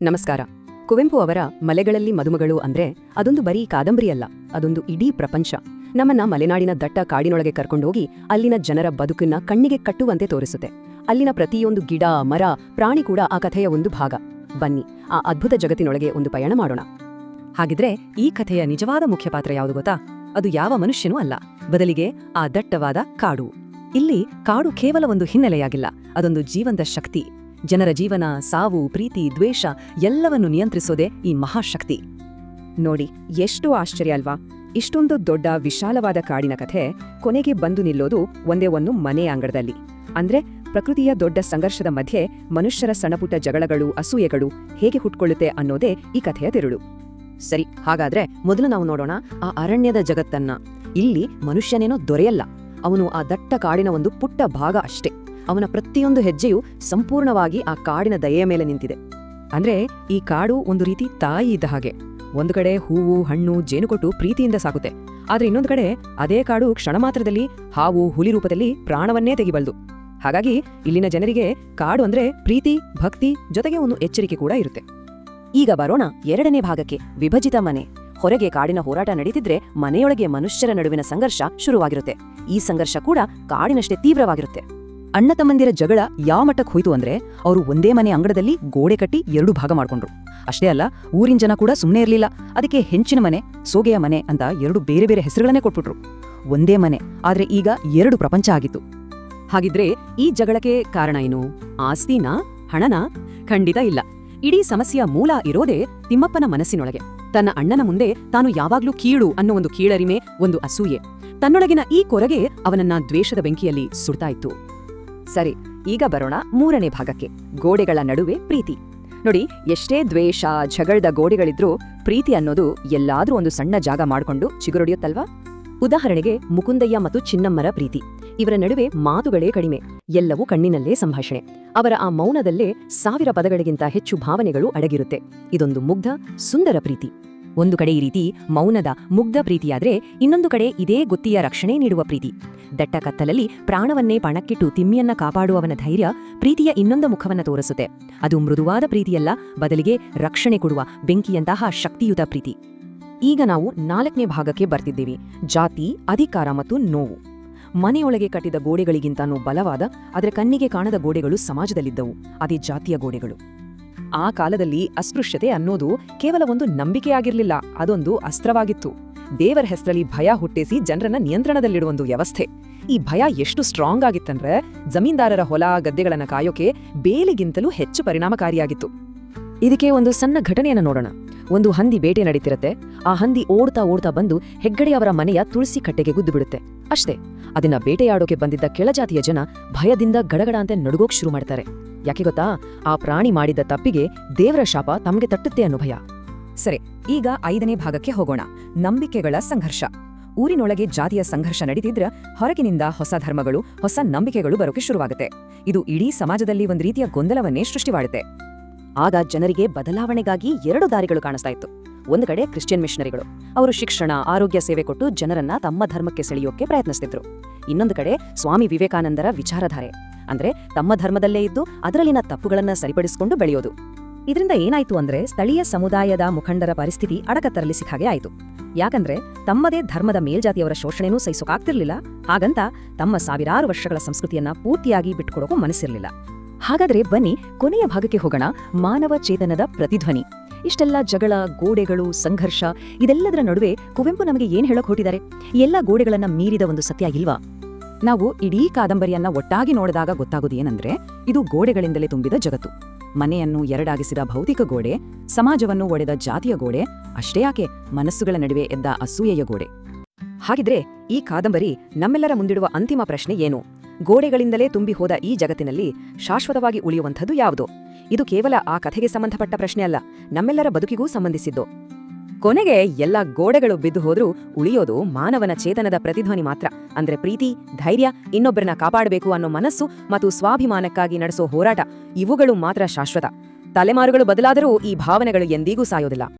ನಮಸ್ಕಾರ. ಕುವೆಂಪು ಅವರ ಮಲೆಗಳಲ್ಲಿ ಮದುಮಗಳು ಅಂದ್ರೆ ಅದೊಂದು ಬರೀ ಕಾದಂಬರಿ ಅಲ್ಲ, ಅದೊಂದು ಇಡೀ ಪ್ರಪಂಚ. ನಮ್ಮನ್ನ ಮಲೆನಾಡಿನ ದಟ್ಟ ಕಾಡಿನೊಳಗೆ ಕರ್ಕೊಂಡೋಗಿ ಅಲ್ಲಿನ ಜನರ ಬದುಕನ್ನ ಕಣ್ಣಿಗೆ ಕಟ್ಟುವಂತೆ ತೋರಿಸುತ್ತೆ. ಅಲ್ಲಿನ ಪ್ರತಿಯೊಂದು ಗಿಡ, ಮರ, ಪ್ರಾಣಿ ಕೂಡ ಆ ಕಥೆಯ ಒಂದು ಭಾಗ. ಬನ್ನಿ, ಆ ಅದ್ಭುತ ಜಗತ್ತಿನೊಳಗೆ ಒಂದು ಪಯಣ ಮಾಡೋಣ. ಹಾಗಿದ್ರೆ ಈ ಕಥೆಯ ನಿಜವಾದ ಮುಖ್ಯ ಪಾತ್ರ ಯಾವುದು ಗೊತ್ತಾ? ಅದು ಯಾವ ಮನುಷ್ಯನೂ ಅಲ್ಲ, ಬದಲಿಗೆ ಆ ದಟ್ಟವಾದ ಕಾಡು. ಇಲ್ಲಿ ಕಾಡು ಕೇವಲ ಒಂದು ಹಿನ್ನೆಲೆಯಾಗಿಲ್ಲ, ಅದೊಂದು ಜೀವಂತ ಶಕ್ತಿ. ಜನರ ಜೀವನ, ಸಾವು, ಪ್ರೀತಿ, ದ್ವೇಷ ಎಲ್ಲವನ್ನು ನಿಯಂತ್ರಿಸೋದೇ ಈ ಮಹಾಶಕ್ತಿ. ನೋಡಿ, ಎಷ್ಟು ಆಶ್ಚರ್ಯ ಅಲ್ವಾ? ಇಷ್ಟೊಂದು ದೊಡ್ಡ, ವಿಶಾಲವಾದ ಕಾಡಿನ ಕಥೆ ಕೊನೆಗೆ ಬಂದು ನಿಲ್ಲೋದು ಒಂದೇ ಒಂದು ಮನೆ ಅಂಗಡದಲ್ಲಿ ಅಂದ್ರೆ ಪ್ರಕೃತಿಯ ದೊಡ್ಡ ಸಂಘರ್ಷದ ಮಧ್ಯೆ ಮನುಷ್ಯರ ಸಣ್ಣಪುಟ್ಟ ಜಗಳಗಳು, ಅಸೂಯೆಗಳು ಹೇಗೆ ಹುಟ್ಕೊಳ್ಳುತ್ತೆ ಅನ್ನೋದೇ ಈ ಕಥೆಯ ತಿರುಳು. ಸರಿ, ಹಾಗಾದ್ರೆ ಮೊದಲು ನಾವು ನೋಡೋಣ ಆ ಅರಣ್ಯದ ಜಗತ್ತನ್ನ. ಇಲ್ಲಿ ಮನುಷ್ಯನೇನೋ ದೊರೆಯಲ್ಲ. ಅವನು ಆ ದಟ್ಟ ಕಾಡಿನ ಒಂದು ಪುಟ್ಟ ಭಾಗ ಅಷ್ಟೇ. ಅವನ ಪ್ರತಿಯೊಂದು ಹೆಜ್ಜೆಯು ಸಂಪೂರ್ಣವಾಗಿ ಆ ಕಾಡಿನ ದಯೆಯ ಮೇಲೆ ನಿಂತಿದೆ. ಅಂದ್ರೆ ಈ ಕಾಡು ಒಂದು ರೀತಿ ತಾಯಿ ಇದ್ದ ಹಾಗೆ. ಒಂದು ಕಡೆ ಹೂವು, ಹಣ್ಣು, ಜೇನುಕೊಟ್ಟು ಪ್ರೀತಿಯಿಂದ ಸಾಕುತ್ತೆ. ಆದ್ರೆ ಇನ್ನೊಂದು ಕಡೆ ಅದೇ ಕಾಡು ಕ್ಷಣ ಮಾತ್ರದಲ್ಲಿ ಹಾವು, ಹುಲಿ ರೂಪದಲ್ಲಿ ಪ್ರಾಣವನ್ನೇ ತೆಗಿಬಲ್ದು. ಹಾಗಾಗಿ ಇಲ್ಲಿನ ಜನರಿಗೆ ಕಾಡು ಅಂದ್ರೆ ಪ್ರೀತಿ, ಭಕ್ತಿ ಜೊತೆಗೆ ಒಂದು ಎಚ್ಚರಿಕೆ ಕೂಡ ಇರುತ್ತೆ. ಈಗ ಬರೋಣ ಎರಡನೇ ಭಾಗಕ್ಕೆ ವಿಭಜಿತ ಮನೆ. ಹೊರಗೆ ಕಾಡಿನ ಹೋರಾಟ ನಡೀತಿದ್ರೆ ಮನೆಯೊಳಗೆ ಮನುಷ್ಯರ ನಡುವಿನ ಸಂಘರ್ಷ ಶುರುವಾಗಿರುತ್ತೆ. ಈ ಸಂಘರ್ಷ ಕೂಡ ಕಾಡಿನಷ್ಟೇ ತೀವ್ರವಾಗಿರುತ್ತೆ. ಅಣ್ಣ ತಮ್ಮಂದಿರ ಜಗಳ ಯಾವ ಮಟ್ಟಕ್ಕೆ ಹೋಯ್ತು ಅಂದ್ರೆ ಅವರು ಒಂದೇ ಮನೆ ಅಂಗಡದಲ್ಲಿ ಗೋಡೆ ಕಟ್ಟಿ ಎರಡು ಭಾಗ ಮಾಡ್ಕೊಂಡ್ರು. ಅಷ್ಟೇ ಅಲ್ಲ, ಊರಿನ ಜನ ಕೂಡ ಸುಮ್ಮನೆ ಇರಲಿಲ್ಲ. ಅದಕ್ಕೆ ಹೆಂಚಿನ ಮನೆ, ಸೋಗೆಯ ಮನೆ ಅಂತ ಎರಡು ಬೇರೆ ಬೇರೆ ಹೆಸರುಗಳನ್ನೇ ಕೊಟ್ಬಿಟ್ರು. ಒಂದೇ ಮನೆ, ಆದ್ರೆ ಈಗ ಎರಡು ಪ್ರಪಂಚ ಆಗಿತ್ತು. ಹಾಗಿದ್ರೆ ಈ ಜಗಳಕ್ಕೆ ಕಾರಣ ಏನು? ಆಸ್ತಿನಾ, ಹಣನಾ? ಖಂಡಿತ ಇಲ್ಲ. ಇಡೀ ಸಮಸ್ಯೆಯ ಮೂಲ ಇರೋದೇ ತಿಮ್ಮಪ್ಪನ ಮನಸ್ಸಿನೊಳಗೆ. ತನ್ನ ಅಣ್ಣನ ಮುಂದೆ ತಾನು ಯಾವಾಗ್ಲೂ ಕೀಳು ಅನ್ನೋ ಒಂದು ಕೀಳರಿಮೆ, ಒಂದು ಅಸೂಯೆ. ತನ್ನೊಳಗಿನ ಈ ಕೊರಗೆ ಅವನನ್ನ ದ್ವೇಷದ ಬೆಂಕಿಯಲ್ಲಿ ಸುಡ್ತಾ ಇತ್ತು. ಸರಿ, ಈಗ ಬರೋಣ ಮೂರನೇ ಭಾಗಕ್ಕೆ, ಗೋಡೆಗಳ ನಡುವೆ ಪ್ರೀತಿ. ನೋಡಿ, ಎಷ್ಟೇ ದ್ವೇಷ ಜಗಳದ ಗೋಡೆಗಳಿದ್ರೂ ಪ್ರೀತಿ ಅನ್ನೋದು ಎಲ್ಲಾದ್ರೂ ಒಂದು ಸಣ್ಣ ಜಾಗ ಮಾಡ್ಕೊಂಡು ಚಿಗುರೊಡೆಯುತ್ತಲ್ವಾ? ಉದಾಹರಣೆಗೆ ಮುಕುಂದಯ್ಯ ಮತ್ತು ಚಿನ್ನಮ್ಮರ ಪ್ರೀತಿ. ಇವರ ನಡುವೆ ಮಾತುಗಳೇ ಕಡಿಮೆ, ಎಲ್ಲವೂ ಕಣ್ಣಿನಲ್ಲೇ ಸಂಭಾಷಣೆ. ಅವರ ಆ ಮೌನದಲ್ಲೇ ಸಾವಿರ ಪದಗಳಿಗಿಂತ ಹೆಚ್ಚು ಭಾವನೆಗಳು ಅಡಗಿರುತ್ತೆ. ಇದೊಂದು ಮುಗ್ಧ, ಸುಂದರ ಪ್ರೀತಿ. ಒಂದು ಕಡೆ ಈ ರೀತಿ ಮೌನದ ಮುಗ್ಧ ಪ್ರೀತಿಯಾದ್ರೆ ಇನ್ನೊಂದು ಕಡೆ ಇದೇ ಗುತ್ತಿಯ ರಕ್ಷಣೆ ನೀಡುವ ಪ್ರೀತಿ. ದಟ್ಟ ಕತ್ತಲಲ್ಲಿ ಪ್ರಾಣವನ್ನೇ ಪಣಕ್ಕಿಟ್ಟು ತಿಮ್ಮಿಯನ್ನ ಕಾಪಾಡುವವನ ಧೈರ್ಯ ಪ್ರೀತಿಯ ಇನ್ನೊಂದು ಮುಖವನ್ನ ತೋರಿಸುತ್ತೆ. ಅದು ಮೃದುವಾದ ಪ್ರೀತಿಯಲ್ಲ, ಬದಲಿಗೆ ರಕ್ಷಣೆ ಕೊಡುವ ಬೆಂಕಿಯಂತಹ ಶಕ್ತಿಯುತ ಪ್ರೀತಿ. ಈಗ ನಾವು ನಾಲ್ಕನೇ ಭಾಗಕ್ಕೆ ಬರ್ತಿದ್ದೀವಿ. ಜಾತಿ, ಅಧಿಕಾರ ಮತ್ತು ನೋವು. ಮನೆಯೊಳಗೆ ಕಟ್ಟಿದ ಗೋಡೆಗಳಿಗಿಂತಾನೂ ಬಲವಾದ ಅದರ ಕಣ್ಣಿಗೆ ಕಾಣದ ಗೋಡೆಗಳು ಸಮಾಜದಲ್ಲಿದ್ದವು. ಅದೇ ಜಾತಿಯ ಗೋಡೆಗಳು. ಆ ಕಾಲದಲ್ಲಿ ಅಸ್ಪೃಶ್ಯತೆ ಅನ್ನೋದು ಕೇವಲ ಒಂದು ನಂಬಿಕೆಯಾಗಿರಲಿಲ್ಲ, ಅದೊಂದು ಅಸ್ತ್ರವಾಗಿತ್ತು. ದೇವರ ಹೆಸರಲ್ಲಿ ಭಯ ಹುಟ್ಟಿಸಿ ಜನರನ್ನ ನಿಯಂತ್ರಣದಲ್ಲಿಡುವ ವ್ಯವಸ್ಥೆ. ಈ ಭಯ ಎಷ್ಟು ಸ್ಟ್ರಾಂಗ್ ಆಗಿತ್ತಂದ್ರೆ ಜಮೀನ್ದಾರರ ಹೊಲ, ಗದ್ದೆಗಳನ್ನ ಕಾಯೋಕೆ ಬೇಲಿಗಿಂತಲೂ ಹೆಚ್ಚು ಪರಿಣಾಮಕಾರಿಯಾಗಿತ್ತು. ಇದಕ್ಕೆ ಒಂದು ಸಣ್ಣ ಘಟನೆಯನ್ನ ನೋಡೋಣ. ಒಂದು ಹಂದಿ ಬೇಟೆ ನಡೀತಿರತ್ತೆ. ಆ ಹಂದಿ ಓಡ್ತಾ ಓಡ್ತಾ ಬಂದು ಹೆಗ್ಗಡೆಯವರ ಮನೆಯ ತುಳಸಿ ಕಟ್ಟೆಗೆ ಗುದ್ದು ಬಿಡುತ್ತೆ ಅಷ್ಟೇ, ಅದನ್ನ ಬೇಟೆಯಾಡೋಕೆ ಬಂದಿದ್ದ ಕೆಳಜಾತಿಯ ಜನ ಭಯದಿಂದ ಗಡಗಡ ಅಂತ ನಡುಗೋಕ್ ಶುರು ಮಾಡ್ತಾರೆ. ಯಾಕೆ ಗೊತ್ತಾ? ಆ ಪ್ರಾಣಿ ಮಾಡಿದ ತಪ್ಪಿಗೆ ದೇವರ ಶಾಪ ತಮಗೆ ತಟ್ಟುತ್ತೆ ಅನ್ನೋ ಭಯ. ಸರಿ, ಈಗ ಐದನೇ ಭಾಗಕ್ಕೆ ಹೋಗೋಣ. ನಂಬಿಕೆಗಳ ಸಂಘರ್ಷ. ಊರಿನೊಳಗೆ ಜಾತಿಯ ಸಂಘರ್ಷ ನಡೀತಿದ್ರ ಹೊರಗಿನಿಂದ ಹೊಸ ಧರ್ಮಗಳು, ಹೊಸ ನಂಬಿಕೆಗಳು ಬರೋಕೆ ಶುರುವಾಗುತ್ತೆ. ಇದು ಇಡೀ ಸಮಾಜದಲ್ಲಿ ಒಂದು ರೀತಿಯ ಗೊಂದಲವನ್ನೇ ಸೃಷ್ಟಿ ಮಾಡುತ್ತೆ ಆಗ ಜನರಿಗೆ ಬದಲಾವಣೆಗಾಗಿ ಎರಡು ದಾರಿಗಳು ಕಾಣಿಸ್ತಾ ಇತ್ತು. ಒಂದು ಕಡೆ ಕ್ರಿಶ್ಚಿಯನ್ ಮಿಷನರಿಗಳು. ಅವರು ಶಿಕ್ಷಣ, ಆರೋಗ್ಯ ಸೇವೆ ಕೊಟ್ಟು ಜನರನ್ನ ತಮ್ಮ ಧರ್ಮಕ್ಕೆ ಸೆಳೆಯೋಕೆ ಪ್ರಯತ್ನಿಸ್ತಿದ್ರು. ಇನ್ನೊಂದು ಕಡೆ ಸ್ವಾಮಿ ವಿವೇಕಾನಂದರ ವಿಚಾರಧಾರೆ. ಅಂದ್ರೆ ತಮ್ಮ ಧರ್ಮದಲ್ಲೇ ಇದ್ದು ಅದರಲ್ಲಿನ ತಪ್ಪುಗಳನ್ನ ಸರಿಪಡಿಸಿಕೊಂಡು ಬೆಳೆಯೋದು. ಇದರಿಂದ ಏನಾಯ್ತು ಅಂದ್ರೆ ಸ್ಥಳೀಯ ಸಮುದಾಯದ ಮುಖಂಡರ ಪರಿಸ್ಥಿತಿ ಅಡಕತ್ತರಲ್ಲಿ ಸಿಕ್ಕಾಗೆ ಆಯ್ತು. ಯಾಕಂದ್ರೆ ತಮ್ಮದೇ ಧರ್ಮದ ಮೇಲ್ಜಾತಿಯವರ ಶೋಷಣೆನೂ ಸಹಿಸೋಕಾಗ್ತಿರ್ಲಿಲ್ಲ. ಹಾಗಂತ ತಮ್ಮ ಸಾವಿರಾರು ವರ್ಷಗಳ ಸಂಸ್ಕೃತಿಯನ್ನ ಪೂರ್ತಿಯಾಗಿ ಬಿಟ್ಕೊಡೋಕೂ ಮನಸ್ಸಿರ್ಲಿಲ್ಲ. ಹಾಗಾದ್ರೆ ಬನ್ನಿ ಕೊನೆಯ ಭಾಗಕ್ಕೆ ಹೋಗೋಣ. ಮಾನವ ಚೇತನದ ಪ್ರತಿಧ್ವನಿ. ಇಷ್ಟೆಲ್ಲ ಜಗಳ, ಗೋಡೆಗಳು, ಸಂಘರ್ಷ, ಇದೆಲ್ಲದರ ನಡುವೆ ಕುವೆಂಪು ನಮಗೆ ಏನ್ ಹೇಳಕ್ ಹೊಟ್ಟಿದ್ದಾರೆ ಎಲ್ಲ ಗೋಡೆಗಳನ್ನ ಮೀರಿದ ಒಂದು ಸತ್ಯ ಇಲ್ವಾ? ನಾವು ಇಡೀ ಕಾದಂಬರಿಯನ್ನ ಒಟ್ಟಾಗಿ ನೋಡಿದಾಗ ಗೊತ್ತಾಗೋದು ಏನಂದ್ರೆ, ಇದು ಗೋಡೆಗಳಿಂದಲೇ ತುಂಬಿದ ಜಗತ್ತು. ಮನೆಯನ್ನು ಎರಡಾಗಿಸಿದ ಭೌತಿಕ ಗೋಡೆ, ಸಮಾಜವನ್ನು ಒಡೆದ ಜಾತಿಯ ಗೋಡೆ, ಅಷ್ಟೇ ಯಾಕೆ ಮನಸ್ಸುಗಳ ನಡುವೆ ಎದ್ದ ಅಸೂಯೆಯ ಗೋಡೆ. ಹಾಗಿದ್ರೆ ಈ ಕಾದಂಬರಿ ನಮ್ಮೆಲ್ಲರ ಮುಂದಿಡುವ ಅಂತಿಮ ಪ್ರಶ್ನೆ ಏನು? ಗೋಡೆಗಳಿಂದಲೇ ತುಂಬಿ ಹೋದ ಈ ಜಗತ್ತಿನಲ್ಲಿ ಶಾಶ್ವತವಾಗಿ ಉಳಿಯುವಂಥದ್ದು ಯಾವುದು? ಇದು ಕೇವಲ ಆ ಕಥೆಗೆ ಸಂಬಂಧಪಟ್ಟ ಪ್ರಶ್ನೆ ಅಲ್ಲ, ನಮ್ಮೆಲ್ಲರ ಬದುಕಿಗೂ ಸಂಬಂಧಿಸಿದ್ದು. ಕೊನೆಗೆ ಎಲ್ಲ ಗೋಡೆಗಳು ಬಿದ್ದು ಹೋದ್ರೂ ಉಳಿಯೋದು ಮಾನವನ ಚೇತನದ ಪ್ರತಿಧ್ವನಿ ಮಾತ್ರ. ಅಂದ್ರೆ ಪ್ರೀತಿ, ಧೈರ್ಯ, ಇನ್ನೊಬ್ಬರನ್ನ ಕಾಪಾಡಬೇಕು ಅನ್ನೋ ಮನಸ್ಸು ಮತ್ತು ಸ್ವಾಭಿಮಾನಕ್ಕಾಗಿ ನಡೆಸೋ ಹೋರಾಟ ಇವುಗಳು ಮಾತ್ರ ಶಾಶ್ವತ. ತಲೆಮಾರುಗಳು ಬದಲಾದರೂ ಈ ಭಾವನೆಗಳು ಎಂದಿಗೂ ಸಾಯೋದಿಲ್ಲ.